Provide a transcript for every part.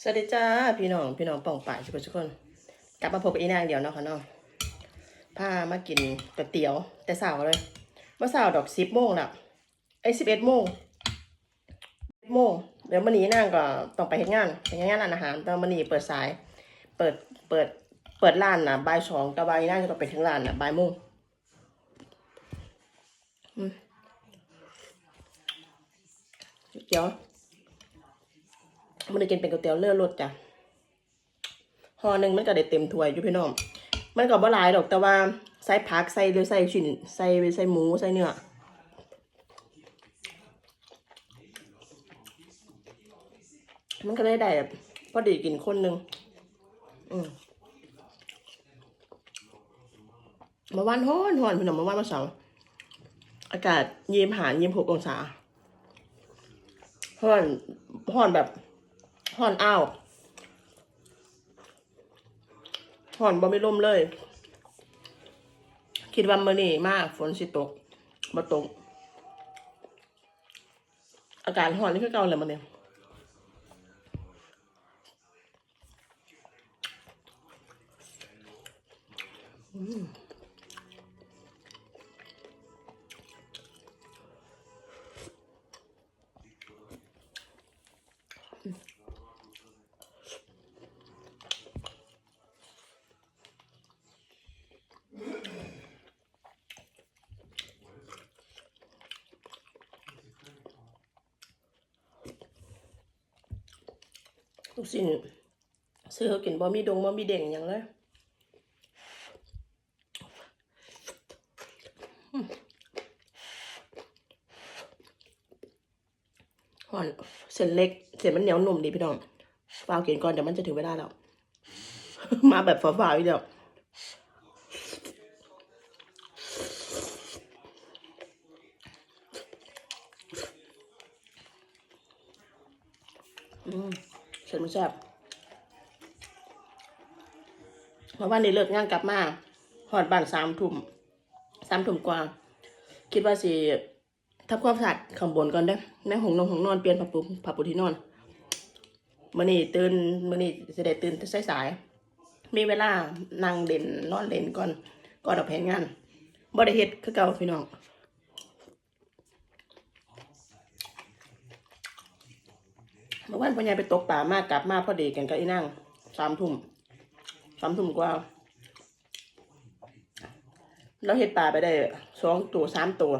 สวัสดีจ้าพี่น้องพี่น้องป่องป่ายทุกคน กลับมาพบกับอีนางเดียวเนาะค่ะเนาะพามากินก๋วยเตี๋ยว แต่สาวเลยมื่อสาวดอกสิบโมงล้วไอ้สิบเอ็ดโมงโมงเดี๋ยวมันนี้นางก็ต้องไปเฮ็ดงานไปเฮ็ดงานร้านอาหารแต่มันนี้เปิดสาย เปิดเปิดเปิดร้านน่ะบ่ายสองแต่บ่ายนางจะต้องไปถึงร้านน่ะบ่ายโมงเดี๋ยว มันได้กินเป็นก๋วยเตี๋ยวเลือดรสจ้ะห่อหนึ่งมันก็ได้เต็มถ้วยอยู่พี่น้องมันก็บ่หลายดอกแต่ว่าใส่ผักใส่หรือใส่ชิ้นใส่ใส่หมูใส่เนื้อมันก็เลยได้แบบพอดีกินคนหนึ่งอืมมาวันฮ้อนฮ้อนพี่น้องมาวันมาเสาร์อากาศยี่สิบหายี่สิบหกองศาฮ้อนฮ้อนแบบ ฮ้อนอ้าวฮ้อนบ่มีลมเลย คิดว่ามื้อนี้มากฝนสิตกบ่ตก อากาศฮ้อนนี่คือเก่าเลยมันเนี่ย ทุกสิ่งซื้อเขากินบ่มีดงบ่มีเด่งอย่างเลยห่อนเส้นเล็กเส้นมันเหนียวหนุ่มดีพี่น้องฟาวกินก่อนเดี๋ยวมันจะถึงเวลาแล้ว มาแบบฝ่าๆอีกเดียว ซ่บเพราะว่านี่เลิกงานกลับมาหอดบ้านสามทุ่มสามทุ่มกว่า คิดว่าสิทำความสะอาดข้างบนก่อนเด้อในห้องนอนห้องนอนเปลี่ยนผ้าปูผ้าปูที่นอนมื้อนี้ตื่นมื้อนี้สิได้ตื่นแต่สายๆมีเวลานั่งเล่นนอนเล่นก่อนก่อนออกแผนงานบ่ได้เฮ็ดคือเก่าพี่น้อง เมื่อวานพ่อใหญ่ไปตกป่ามากกลับมาพอดีกันกับอีนั่งสามทุ่มสามทุ่มกว่าเราเห็ดป่าไปได้สองตัวสามตัว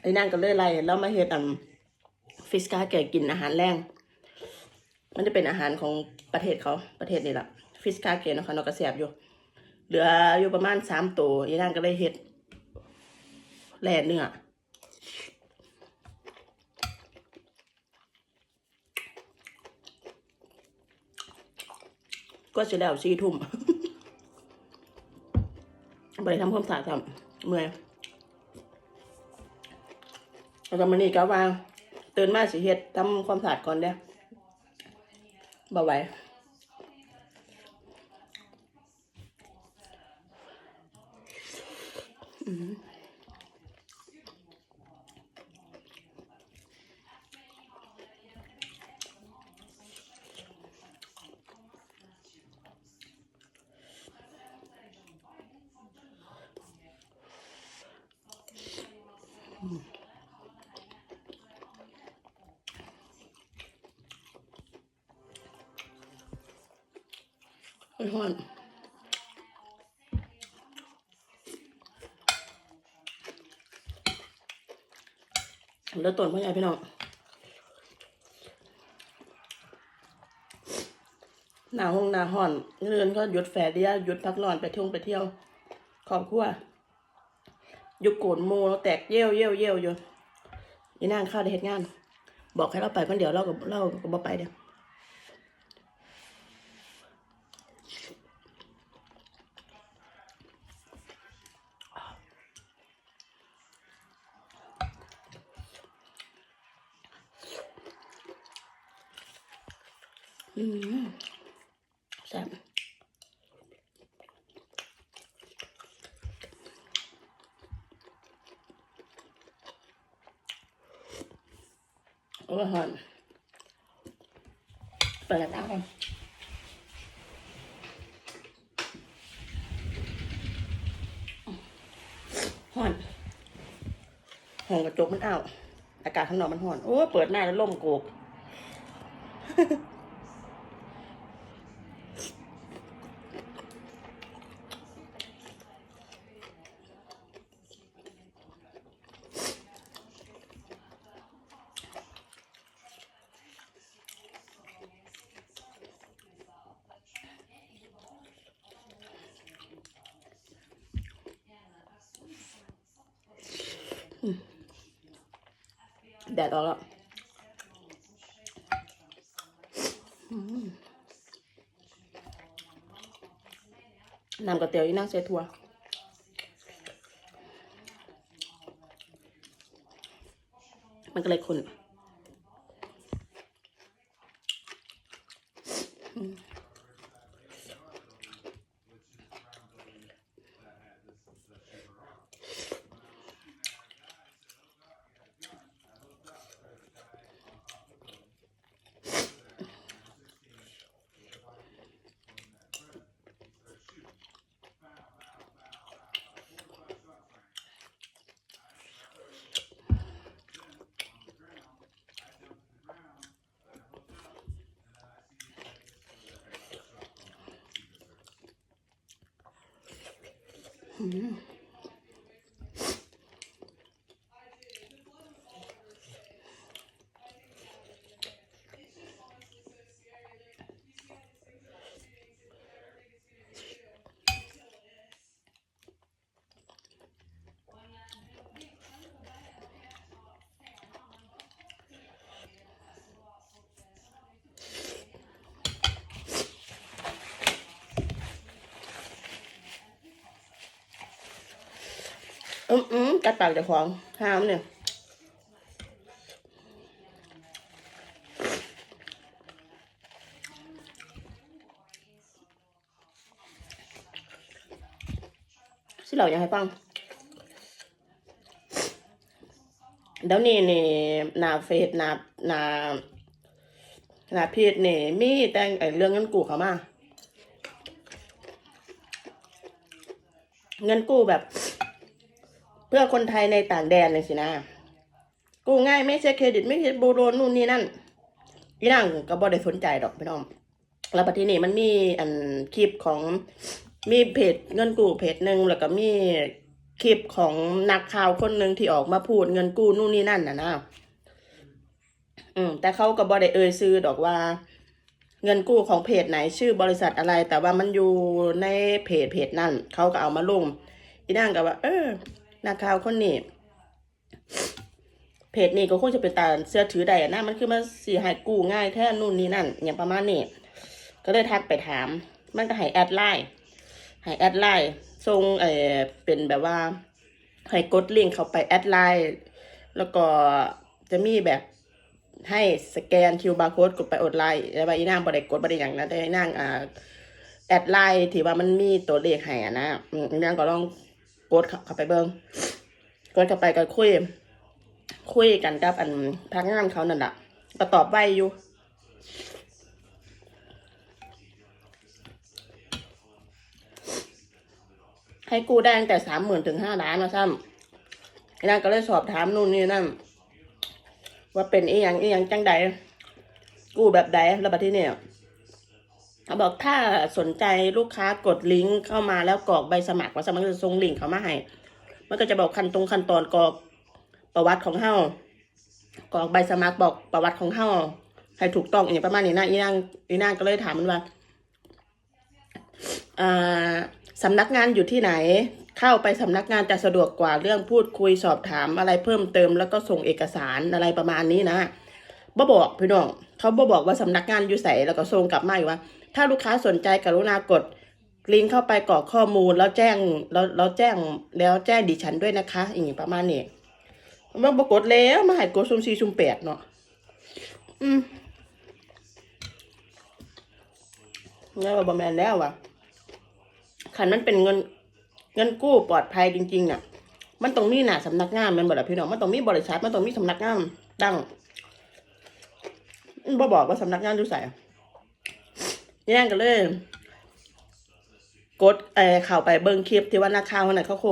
ไอ้นั่งก็เลยไล่แล้วมาเห็ดอันฟิสกาแกกินอาหารแรงมันจะเป็นอาหารของประเทศเขาประเทศนี่แหละฟิสกาเกนนะคะนกกระเสียบอยู่ เหลืออยู่ประมาณสามตัวอีนั่งก็เลยเห็ดแล่เนื้อ ก็จะแล้วสี่ทุ่มไปทำความสะอาดทำเมื่อยแล้วก็มันนี่ก็วางตื่นมาสิเฮ็ดทำความสะอาดก่อนเด้อบ่ไหวอืม ร้อนแล้วต้นพ่อใหญ่พี่น้องหนาห้องหนาห่อนเรือนก็หยุดแฝดเดียหยุดพักนอนไปท่องไปเที่ยวครอบครัวอยู่โกนโมแล้วแตกเยี่ยวเยี่ยวเยี่ยวอยู่นี่นางข้าวได้เหตุงาน บอกให้เราไปคนเดียวเราก็เราก็บ่ไปเด้อ อืมแซ่บโอ้ยหอนเปิดกระตาก่อนหอนห้องกระจกมันอ้าวอากาศข้างนอกมันหอน โอ้เปิดหน้าแล้วล่มโกก แดดออกแล้วอืม น้ำก๋วยเตี๋ยวอีนั่งเซทัวมันก็เลยขุ่น 嗯。 อืมอืมกัดปากเจ้าของห้ามเนี่ยสิเราอยากให้ฟังเดี๋ยวนี้นี่หนาเฟซหนาหนาหนาเพจนี่มีแต่งไอ้เรื่องเงินกู้เขามา เงินกู้แบบ พื่อคนไทยในต่างแดนเลยสินะกู้ง่ายไม่ใช่เครดิตไม่ใช่โบโรนนู่นนี่นั่นอีนั่งก็บ่ได้สนใจดอกพี่น้องแล้วประเทศนี้มันมีอันคลิปของมีเพจเงินกู้เพจหนึ่งแล้วก็มีคลิปของนักข่าวคนหนึ่งที่ออกมาพูดเงินกู้นู่นนี่นั่นนะนะอืม แต่เขาก็บ่ได้เอ่ยซื้อดอกว่า เงินกู้ของเพจไหนชื่อบริษัทอะไร แต่ว่ามันอยู่ในเพจเพจนั่นเขาก็เอามาลงอีนั่งก็ว่า เออ นักข่าวคนนี้เพจนี้ก็คงจะเป็นตาเสื้อถือใดอะนะมันคือมันสีหายกู้ง่ายแท้นู่นนี่นั่นอย่างประมาณนี้ก็เลยทักไปถาม มันก็ให้แอดไลน์ให้แอดไลน์ส่งเออเป็นแบบว่าให้กดลิงก์เข้าไปแอดไลน์แล้วก็จะมีแบบให้สแกนคิวบาร์โค้ดกดไปอดไลน์แล้วว่าอีนางบริกดบริอย่างนะแต่อีนางอ่าแอดไลน์ที่ว่ามันมีตัวเลขให้อะนะอีนางก็ลอง กดเข้าไปเบิ้งกดเข้าไปก็คุย คุยกันกับอันพนักงานเขานั่นแหละก็ตอบไวอยู่ให้กู้ได้ตั้งแต่สามหมื่นถึงห้าล้านนะซ้ำนั่นก็เลยสอบถามนู่นนี่นั่นว่าเป็นอีหยังอีหยังจังใดกู้แบบใดแล้วบัดที่เนี่ย เขาบอกถ้าสนใจลูกค้ากดลิงก์เข้ามาแล้วกรอกใบสมัครว่าสมัครจะส่งลิงก์เขามาให้มันก็จะบอกขั้นตรงขั้นตอนกรอกประวัติของเฮากรอกใบสมัครบอกประวัติของเฮาให้ถูกต้องอย่างประมาณนี้นะอีนางอีนางก็เลยถามมันว่าอ่าสำนักงานอยู่ที่ไหน เข้าไปสำนักงานจะสะดวกกว่าเรื่องพูดคุยสอบถามอะไรเพิ่มเติมแล้วก็ส่งเอกสารอะไรประมาณนี้นะบ่บอกพี่น้องเขาบ่บอกว่าสำนักงานอยู่ใสแล้วก็ส่งกลับมาอยู่ว่า ถ้าลูกค้าสนใจกรุณากดลิงก์เข้าไปกรอกข้อมูลแล้วแจ้งแล้วแล้วแจ้งแล้วแจ้งดิฉันด้วยนะคะ อย่างนี้ประมาณนี้มันปรากฏแล้วมาให้กดซุ่มสี่ซุ่มแปดเนาะอืมแล้วว่าบอแมนแล้วว่ะขันมันเป็นเงินเงินกู้ปลอดภัยจริงๆน่ะ มันต้องมีหน้าสำนักงานมันบ่ล่ะพี่น้องมันต้องมีบริษัทมันต้องมีสำนักงานดังบ่บอกว่าสำนักงานอยู่ไส ย่งก็เลย กดเออข้าไปเบิ่งคลิปที่ว่านักข่าวนนั้นเขาโฆ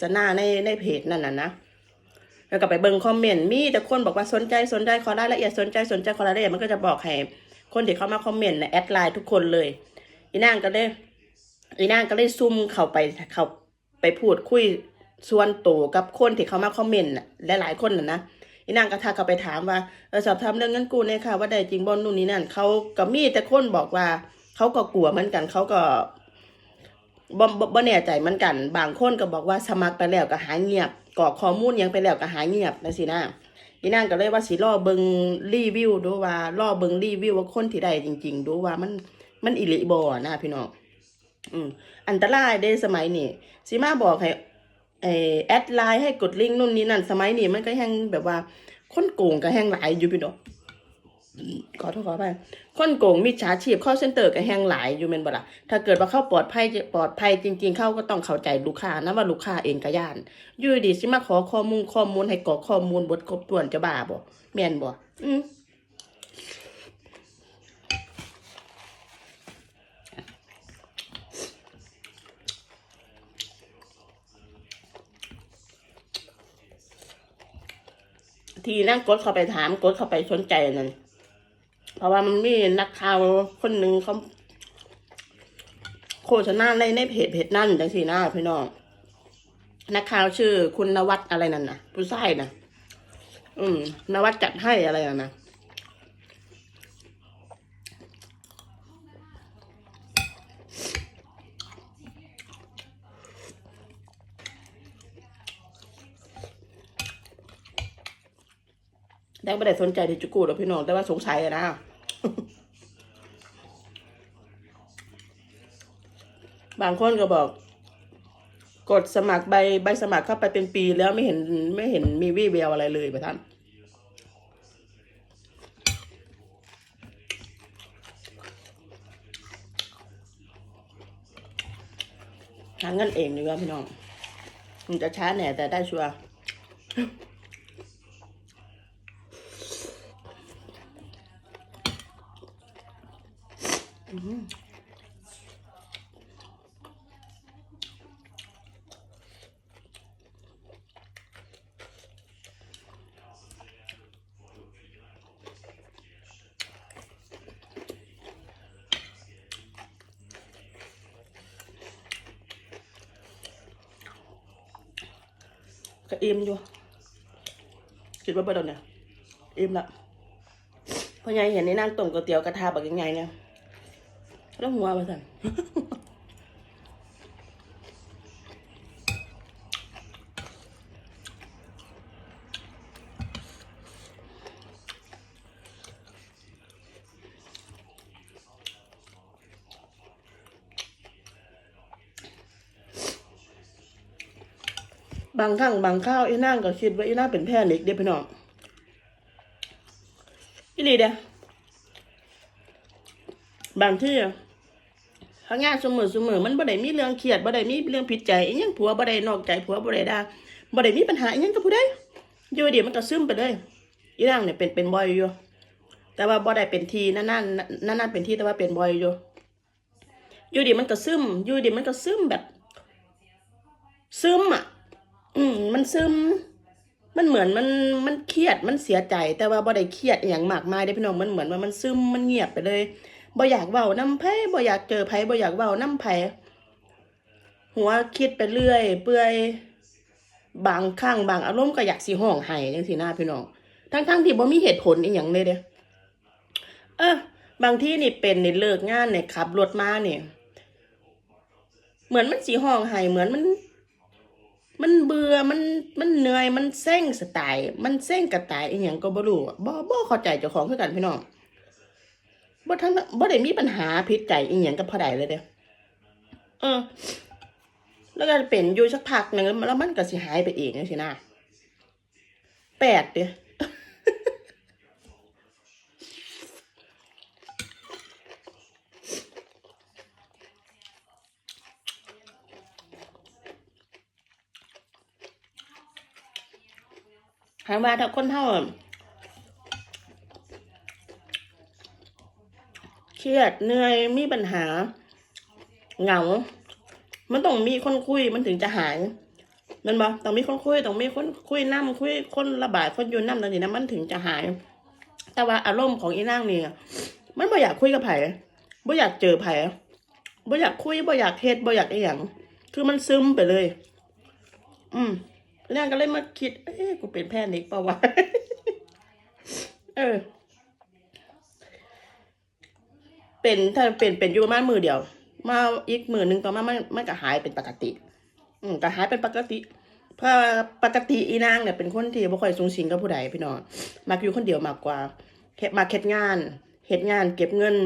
ษณาในในเพจนั่นน่ะนะแล้วก็ไปเบิ่งคอมเมนต์มีแต่คนบอกว่าสนใจสนใจขอรายละเอียดสนใจสนใจขอรายละเอียดมันก็จะบอกให้คนที่เข้ามาคอมเมนต์นะแอดไลน์ทุกคนเลยอีนางก็เลยอีนางก็เลยซุ่มเข้าไปเข้าไปพูดคุยส่วนตัวกับคนที่เข้ามาคอมเมนต์น่ะหลายๆคนน่ะนะ อีนางก็ทักเขาไปถามว่าสอบถามเรื่องเงินกู้เนี่ยค่ะ ว่าได้จริงบ่นู่นนี่นั่นเขาก็มีแต่คนบอกว่า เขาก็กลัวเหมือนกัน เขาก็บ่บ่บแน่ใจเหมือนกัน บางคนก็บอกว่าสมัครไปแล้วก็หายเงียบกรอกข้อมูลยังไปแล้วก็หายเงียบนะสินะอีนางก็เลยว่าสิรอเบิงรีวิวดูว่ารอเบิงรีวิวว่าคนที่ได้จริง ๆ ดูว่ามันมันอิลิบอนะพี่น้องอืมอันตรายเด้สมัยนี้สิมาบอกให้ แอดไลน์ให้กดลิงก์นู่นนี่นั่น สมัยนี้มันก็แห้งแบบว่าคนโกงก็แห้งหลายอยู่พี่น้องขอโทษขอไปคนโกงมิจฉาชีพ call center ก็แห้งหลายอยู่แม่นบ่ล่ะถ้าเกิดว่าเข้าปลอดภัยปลอดภัยจริง ๆ เข้าก็ต้องเข้าใจลูกค้านะว่าลูกค้าเองก็ย่านอยู่ดีสิมาขอข้อมูลข้อมูลให้กรอกข้อมูลบทครบถ้วนจะบ้าบ่แม่นบ่อืม ทีนั่งกดเข้าไปถามกดเข้าไปสนใจนั่นเพราะว่ามันมีนักข่าวคนหนึ่งเขาโฆษณาในในเพจเพจนั่นจังสีหน้าพี่น้องนักข่าวชื่อคุณนวัดอะไรนั่นนะผู้ชายนะอืมนวัดจัดให้อะไรน่ะ นะได้ไม่ได้สนใจที่จุกูหรอกพี่น้อง แต่ว่าสงสัยนะบางคนก็บอก กดสมัครใบใบสมัครเข้าไปเป็นปีแล้วไม่เห็นไม่เห็นมีวี่แววอะไรเลยประท่านหาเงินเองดีกว่าพี่น้อง มันจะช้าแหน่แต่ได้ชัวร์ ก็อิ่มอยู่คิดว่าเบดเนี่ยอิ่มละพ่อใหญ่เห็นในนั่งต้มก๋วยเตี๋ยวกระทะแบบยังไงเนี่ย แล้วหัวมาสั่นบางครั้งบางข้าวไอีนั่งก็คิดว่าไอีนั่งเป็นแพนิกเด้อพี่น้องอีหลีเด้บางที่ ทางานเสมอเสมอมันบ่ได้มีเรื่องเครียดบ่ได้มีเรื่องผิดใจอีหยังผัวบ่ได้นอกใจผัวบ่ได้ด่าบ่ได้มีปัญหาอีหยังกับผู้ใดอยู่เดี๋ยวมันก็ซึมไปเลยอีนั่งเนี่ยเป็นเป็นบ่อยอยู่แต่ว่าบ่ได้เป็นทีนั่นนั่นนั่นนั่นเป็นทีแต่ว่าเป็นบ่อยอยู่อยู่เดียวมันก็ซึมอยู่เดียวมันก็ซึมแบบ ซึมอะ อืมมันซึม มันเหมือนมันมันเครียดมันเสียใจ แต่ว่าบ่ได้เครียดอย่างมากมายได้พี่น้องมันเหมือนว่ามันซึมมันเงียบไปเลย บ่อยากเว้าน้ำไผบ่อยากเจอไผบ่อยากเว้าน้ำไผหัวคิดไปเรื่อย เปื่อยบางครั้งบางอารมณ์ก็อยากสิห้องไห้จังซี่นะพี่น้องทั้งๆที่บ่มีเหตุผลอีหยังเลยเด้อเออบางที่นี่เป็นนี่เลิกงานเนี่ยขับรถมาเนี่ยเหมือนมันสิห้องไห้เหมือนมัน มันเบื่อมันมันเหนื่อยมันเซ็งสไตล์ มันเซ็งกระต่ายอีหยังก็บ่รู้บ่บ่เข้าใจเจ้าของคือกันพี่น้อง บ่ทั้งบ่ได้มีปัญหาผิดใจอีหยังกับพ่อใดเลยเด้อเออ แล้วก็เป็นอยู่สักพักหนึ่งแล้วมันก็สิหายไปเองจังซี่นะแปลกเด้อหางว่าถ้าคนเท่าอะ เครียดเหนื่อยมีปัญหา เหงา มันต้องมีคนคุยมันถึงจะหายมันบอต้องมีคนคุยต้องมีคนคุยน้ำคุยคนระบายคนยู่น้ำตรงนี้นะมันถึงจะหาย แต่ว่าอารมณ์ของอีนางนี่มันบ่อยากคุยกับไผ่บ่อยากเจอไผ่บ่อยากคุยบ่อยากเฮ็ดบ่อยากอหย่างคือมันซึมไปเลย อืมนางก็เลยมาคิด เอ๊ะกูเป็นแพนิคเปล่าวะ เออ เป็นถ้าเป็นเป็นอยู่ประมาณมือเดียว มาอีกมือหนึ่งต่อมามันมันก็หายเป็นปกติ อืมก็หายเป็นปกติเพราะปกติอีนางเนี่ยเป็นคนที่บ่ค่อยสูงสิงกับผู้ใดพี่น้องมักอยู่คนเดียวมากกว่ามาเฮ็ดงานเฮ็ดงาน เก็บเงิน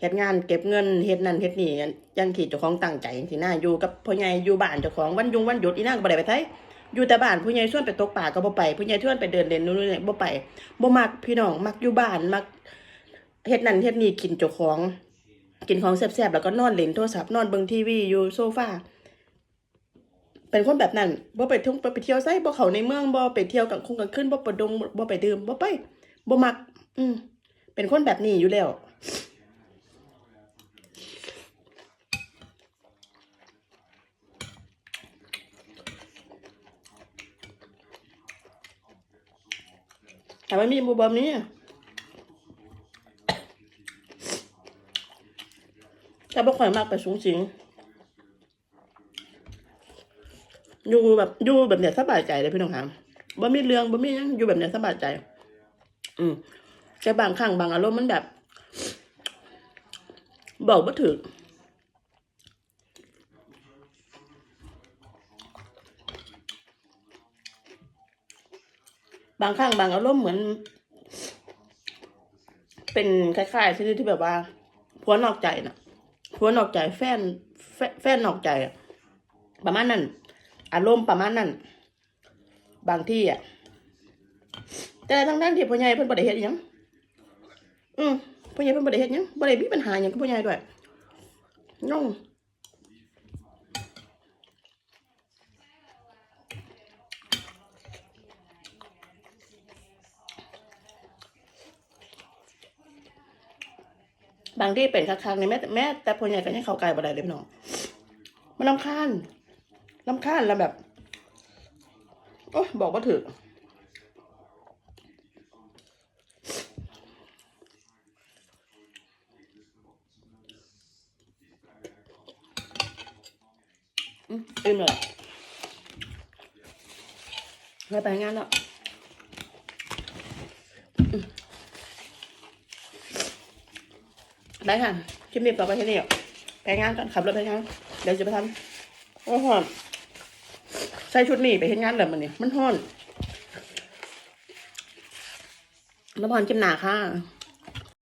เฮ็ดงานเก็บเงินเฮ็ดนั่นเฮ็ดนี่ยังที่เจ้าของตั้งใจสินะอยู่กับพ่อใหญ่อยู่บ้านเจ้าของวันยุงวันหยุดอีนางก็บ่ได้ไปไสอยู่แต่บ้านผู้ใหญ่ชวนไปตกปลาก็บ่ไปผู้ใหญ่ชวนไปเดินเล่นนู่นนี่บ่ไปบ่มักพี่น้องมักอยู่บ้านมัก เฮ็ดนั่นเฮ็ดนี่กินเจ้าของ กินของแซ่บๆแล้วก็นอนเล่นโทรศัพท์นอนเบิ่งทีวีอยู่โซฟาเป็นคนแบบนั้นบ่ไปทุ่งบ่ไปเที่ยวไสบ่เข้าในเมืองบ่ไปเที่ยวกลางคงกลางคืนบ่ประดงบ่ไปดื่มบ่ไปบ่มัก อืมเป็นคนแบบนี้อยู่แล้วแต่ไม่มีบูบอมนี้ แต่บ่ค่อยมากไปสูงสิงอยู่แบบอยู่แบบเนี้ยสบายใจเลยพี่น้องครับบ่มีเรื่องบ่มียังอยู่แบบเนี้ยสบายใจ อืมแต่บางครั้งบางอารมณ์มันแบบ บอกบ่ถึกบางครั้งบางอารมณ์เหมือน เป็นคล้ายๆที่ที่แบบว่าผัวนอกใจน่ะ ผัวนอกใจแฟนแฟนนอกใจอะประมาณนั้น อารมณ์ประมาณนั้น บางที่อะ แต่ทั้งนั้นที่พ่อใหญ่เพิ่นบ่ได้เฮ็ดหยังอืมพ่อใหญ่เพิ่นบ่ได้เฮ็ดหยังบ่ได้มีปัญหาหยังกับพ่อใหญ่ด้วยน้อง บางที่เป็นคักๆนี่แม่แม้แต่พ่อใหญ่ก็ยังเขาใกลบ่ได้เลยพี่น้องมันรำคาญรำคาญแล้วแบบโอ้ยบอกว่าถืออืมอิ่มเลยไปไปงานแล้วอืม ได้ค่ะคลิปนี้ต่อไปแค่นี้อะไปงานก่อนขับรถไปงานเดี๋ยวจะไปทำโอ้โหใส่ชุดนี้ไปเห็นงานเลยมันเนี่ยมันฮ้อนแล้วพรจิ้มหนาค่ะ